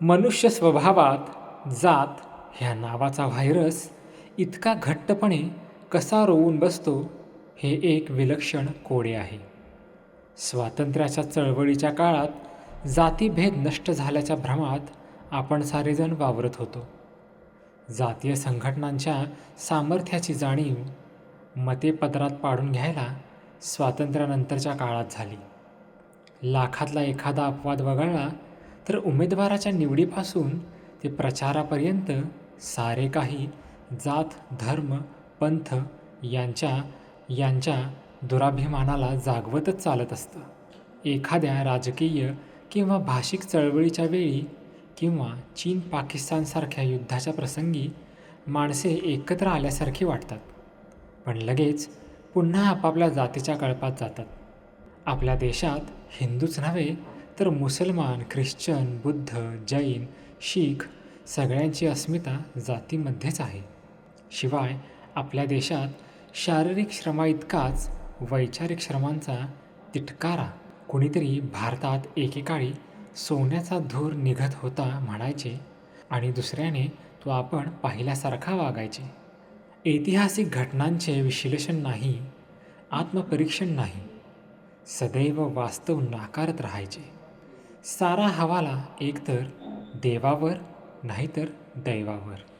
मनुष्य स्वभावात जात ह्या नावाचा व्हायरस इतका घट्टपणे कसा रोवून बसतो हे एक विलक्षण कोडे आहे. स्वातंत्र्याच्या चळवळीच्या काळात जातीभेद नष्ट झाल्याच्या भ्रमात आपण सारेजण वावरत होतो. जातीय संघटनांच्या सामर्थ्याची जाणीव मते पदरात पाडून घ्यायला स्वातंत्र्यानंतरच्या काळात झाली. लाखातला एखादा अपवाद वगळला तर उमेदवाराच्या निवडीपासून ते प्रचारापर्यंत सारे काही जात धर्म पंथ यांच्या यांच्या दुराभिमानाला जागवतच चालत असतं. एखाद्या राजकीय किंवा भाषिक चळवळीच्या वेळी किंवा चीन पाकिस्तानसारख्या युद्धाच्या प्रसंगी माणसे एकत्र आल्यासारखी वाटतात. पण लगेच पुन्हा आपापल्या जातीच्या कळपात जातात. आपल्या देशात हिंदूच नव्हे तर मुसलमान ख्रिश्चन बुद्ध जैन शीख सगळ्यांची अस्मिता जातीमध्येच आहे. शिवाय आपल्या देशात शारीरिक श्रमाइतकाच वैचारिक श्रमांचा तिटकारा. कुणीतरी भारतात एकेकाळी सोन्याचा धूर निघत होता म्हणायचे आणि दुसऱ्याने तो आपण पाहिल्यासारखा वागायचे. ऐतिहासिक घटनांचे विश्लेषण नाही आत्मपरीक्षण नाही सदैव वास्तव नाकारत राहायचे. सारा हवाला एकतर देवावर नाहीतर दैवावर.